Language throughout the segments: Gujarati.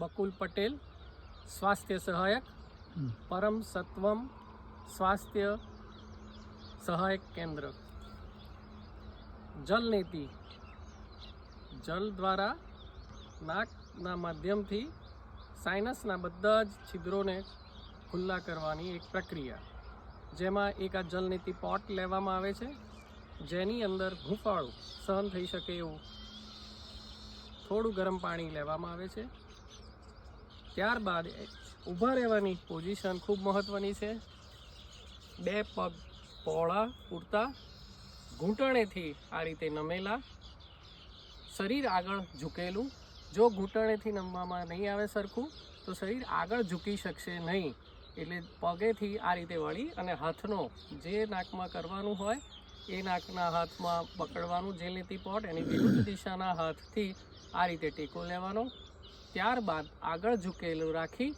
બકુલ પટેલ સ્વાસ્થ્ય સહાયક પરમ સત્વમ સ્વાસ્થ્ય સહાયક કેન્દ્ર. જલ નીતિ. જલ દ્વારા નાકના માધ્યમથી સાઇનસના બધા જ છિદ્રોને ખુલ્લા કરવાની એક પ્રક્રિયા. જેમાં એક આ જલનીતિ પોટ લેવામાં આવે છે જેની અંદર હૂંફાળું સહન થઈ શકે એવું થોડું ગરમ પાણી લેવામાં આવે છે. ત્યારબાદ ઊભા રહેવાની પોઝિશન ખૂબ મહત્ત્વની છે. બે પગ પહોળા, પૂરતા ઘૂંટણેથી આ રીતે નમેલા. શરીર આગળ ઝૂકેલું. જો ઘૂંટણેથી નમવામાં નહીં આવે સરખું, તો શરીર આગળ ઝૂકી શકશે નહીં. એટલે પગેથી આ રીતે વળી અને હાથનો જે નાકમાં કરવાનું હોય, એ નાકના હાથમાં પકડવાનું જે લેતી પોટ એની વિરુદ્ધ દિશાના હાથથી આ રીતે ટેકો લેવાનો. ત્યારબાદ આગળ ઝૂકેલું રાખી,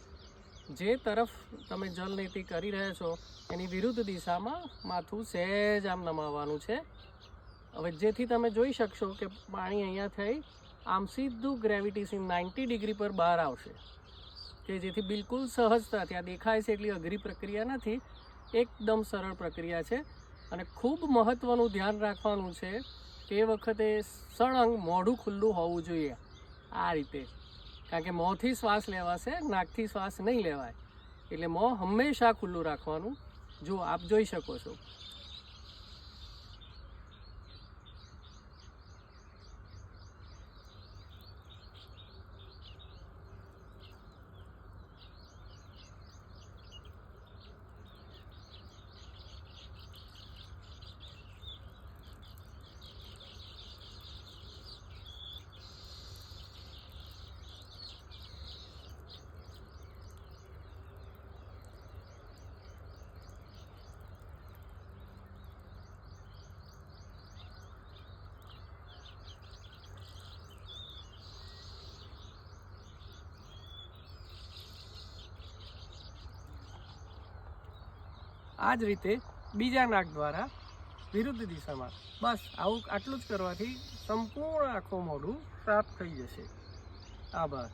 જે તરફ તમે જલનીતિ કરી રહ્યા છો, એની વિરુદ્ધ દિશામાં માથું સહેજ આમ નમાવવાનું છે. હવે જેથી તમે જોઈ શકશો કે પાણી અહીંયા થઈ, આમ સીધું ગ્રેવિટેશન નાઇન્ટી ડિગ્રી પર બહાર આવશે. કે જેથી બિલકુલ સહજતા ત્યાં દેખાય છે એટલી અઘરી પ્રક્રિયા નથી, એકદમ સરળ પ્રક્રિયા છે. અને ખૂબ મહત્ત્વનું ધ્યાન રાખવાનું છે તે વખતે સળંગ મોઢું ખુલ્લું હોવું જોઈએ આ રીતે કારણ કે મોંથી શ્વાસ લેવાશે, નાકથી શ્વાસ નહીં લેવાય. એટલે મોં હંમેશા ખુલ્લું રાખવાનું. જો આપ જોઈ શકો છો. આ જ રીતે બીજા નાક દ્વારા વિરુદ્ધ દિશામાં. બસ આવું આટલું જ કરવાથી સંપૂર્ણ આખું મોઢું પ્રાપ્ત થઈ જશે. આભાર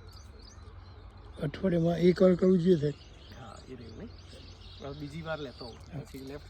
અઠવાડિયામાં એક વાર કરવું જોઈએ સાહેબ. હા એ રહ્યું નહીં. બીજી વાર લેતો હું પછી લેફ્ટ